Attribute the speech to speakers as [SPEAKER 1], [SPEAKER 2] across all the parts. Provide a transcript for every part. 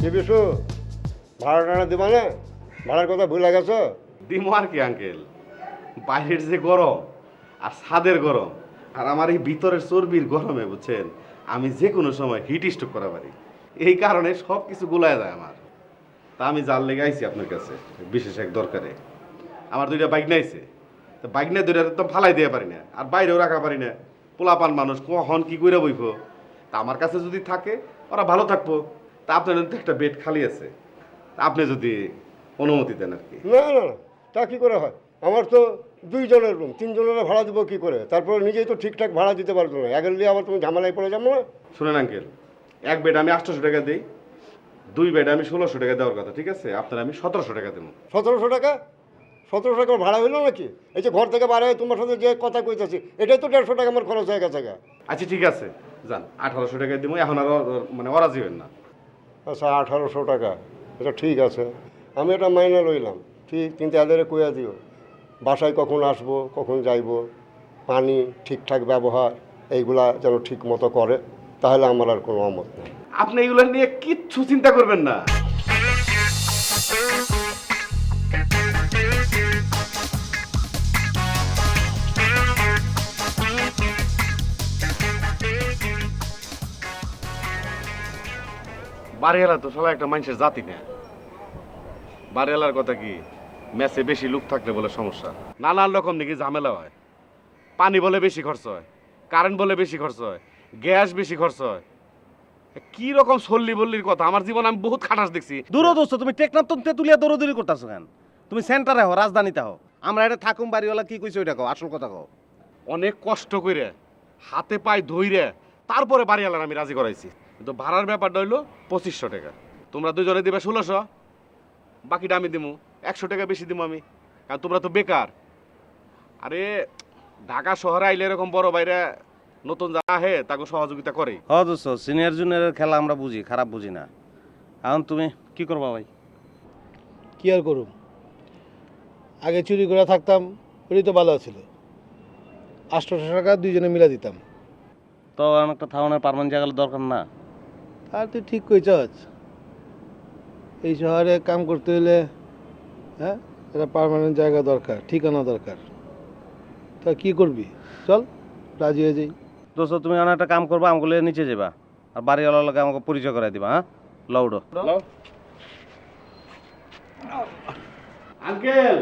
[SPEAKER 1] কি বিশু, ভাড়া দেবা না? ভাড়ার কথা ভুলে গেছো?
[SPEAKER 2] দিমো আর কি আঙ্কেল বাইরের যে গরম আর ছাদের গরম আর আমার এই ভিতরের চর্বির গরমে, বুঝছেন? আমি যে কোনো সময় হিট স্ট্রোক করা পারি। এই কারণে সব কিছু গোলায় যায় আমার। তা আমি জাল লেগে আইছি আপনার কাছে, বিশেষ এক দরকারে। আমার দুইটা বাইক নাইছে তো বাইক নিয়ে দুইটা তো ফালাই দিয়ে পারি না, আর বাইরেও রাখা পারি না। পোলাপান মানুষ কখন কি করে বইব? তা আমার কাছে যদি থাকে, ওরা ভালো থাকব। তা আপনার তো একটা বেড খালি আছে। আপনি যদি অনুমতি দেন আর কি।
[SPEAKER 1] না না না তা কী করে হয়? আমার তো দুইজনের রুম তিনজনের ভাড়া দেবো কী করে? তারপরে নিজেই তো ঠিকঠাক ভাড়া দিতে পারছ না। একের দিয়ে আবার তুমি ঝামেলায় পড়ে যাব না?
[SPEAKER 2] শুনেন আঙ্কেল এক বেড আমি আটশোশো টাকা দিই দুই বেড আমি ষোলোশো টাকা দেওয়ার কথা ঠিক আছে? আপনার আমি সতেরোশো টাকা দেবো।
[SPEAKER 1] সতেরোশো টাকা? সতেরোশো টাকা ভাড়া হইল নাকি? এই যে ঘর থেকে বার হয়ে তোমার সাথে যে কথা কইতেছি এটাই তো দেড়শো টাকা আমার খরচ হয়ে গেছে।
[SPEAKER 2] আচ্ছা ঠিক আছে। যান আঠারোশো টাকা দিব এখন আর মানে অরাজি হবেন না।
[SPEAKER 1] আচ্ছা আঠারোশো টাকা। এটা ঠিক আছে। আমি এটা মাইনে রইলাম ঠিক কিন্তু এদের কইয়া দিও। বাসায় কখন আসব, কখন যাইব, পানি, ঠিকঠাক ব্যবহার, এইগুলা যেন ঠিক মতো করে, তাহলে আমার আর কোনো অমত নেই।
[SPEAKER 2] আপনি এগুলো নিয়ে কিচ্ছু চিন্তা করবেন না। বাড়িওয়ালা তো সবাই একটা মানুষের জাতি না। বাড়িওয়ালার কথা কি ম্যাচে বেশি লোক থাকলে বলে সমস্যা। নানান রকম নাকি ঝামেলা হয়। পানি বলে বেশি খরচ হয় কারেন্ট বলে বেশি খরচ হয় গ্যাস বেশি খরচ হয়। কি রকম সল্লি বল্লির কথা আমার জীবন আমি বহুত খাটাস দেখছি।
[SPEAKER 3] দূর দোস্ত তুমি টেকনাফ তো তেতুলিয়া দৌড়দৌড়ি করতেছো কেন? তুমি সেন্টারে হও রাজধানীতে হও। আমরা এটা থাকুম বাড়িওয়ালা কি কইছো ওইটা কও আসল কথা কও।
[SPEAKER 2] অনেক কষ্ট করে হাতে পায়ে ধইরে তারপরে বাড়িওয়ালার আমি রাজি করাইছি। কিন্তু ভাড়ার ব্যাপারটা হইল পঁচিশশো টাকা। তোমরা দুজনে দিবে ষোলোশো বাকিটা আমি দিমু। একশো টাকা বেশি দিমু আমি কারণ তোমরা তো বেকার। আরে ঢাকা শহরে আইলে এরকম বড় বাইরে নতুন যা আহে তাকে সহযোগিতা করে
[SPEAKER 3] হ দোস্ত সিনিয়র জুনিয়রের খেলা আমরা বুঝি খারাপ বুঝি না। এখন তুমি কি করবা ভাই?
[SPEAKER 4] কি আর করুম? আগে চুরি করে থাকতাম ওই তো ভালো ছিল। আটশোশো টাকা দুইজনে মিলা দিতাম।
[SPEAKER 3] তো আমার একটা থাউনের পারমানেন্ট জায়গা দরকার না।
[SPEAKER 4] আর তুই ঠিক কইছস। এই শহরে কাম করতে হলে হ্যাঁ একটা পার্মানেন্ট জায়গা দরকার ঠিকানা দরকার। তা কি করবি? চল রাজি হয়ে যাই।
[SPEAKER 3] দোস্ত তুমি অনেক একটা কাম করবা আমগুলো নিচে যাবা আর বাড়িওয়ালার লগে আমাকে পরিচয় করাই দিবা হ্যাঁ? লউডো
[SPEAKER 2] আঙ্কেল!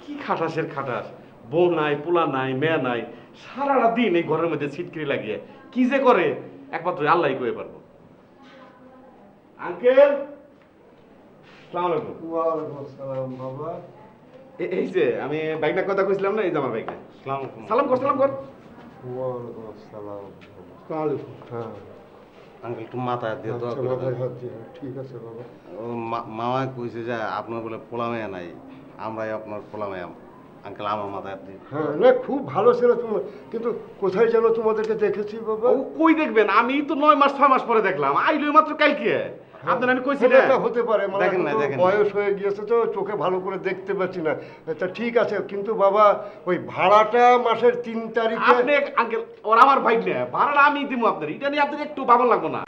[SPEAKER 2] কি খাটাসের খাটাস? বউ নাই পোলা নাই মেয়ে নাই। সারাটা দিন এই ঘরের মধ্যে ছিটকিরি লাগিয়ে। কি যে করে? একমাত্র আল্লাহ কয়ে পারব। আঙ্কেল
[SPEAKER 1] বাবা।
[SPEAKER 2] এই যে আমি বাইকটা কথা কইছিলাম না? এই যে আমার বাইকটা। সালাম কর সালাম কর।
[SPEAKER 1] হ্যাঁ।
[SPEAKER 3] আঙ্কেল একটু মাথায় দিয়ে দোয়া
[SPEAKER 1] আচ্ছা, ঠিক আছে বাবা।
[SPEAKER 3] মামা কইছে যে আপনার বলে পোলা মেয়ে নাই। আমরাই আপনার পোলা মেয়ে আঙ্কেল আমার মাথায়
[SPEAKER 1] হ্যাঁ না খুব ভালো ছিল তুমি কিন্তু কোথায় যেন তোমাদেরকে দেখেছি বাবা?
[SPEAKER 2] ও কই দেখবেন? আমি তো নয় মাস ছয় মাস পরে দেখলাম। আইলো মাত্র কালকে। আপনার আমি কইছি না
[SPEAKER 1] এটা হতে পারে মানে
[SPEAKER 3] দেখেন না, দেখেন
[SPEAKER 1] বয়স হয়ে গিয়েছে তো চোখে ভালো করে দেখতে পাচ্ছি না। তা ঠিক আছে কিন্তু বাবা ওই ভাড়াটা মাসের তিন তারিখে
[SPEAKER 2] আপনি আঙ্কেল ওর আমার নেই ভাড়াটা আমি দিব আপনার। এটা নিয়ে আপনার একটু ভালো লাগবো না।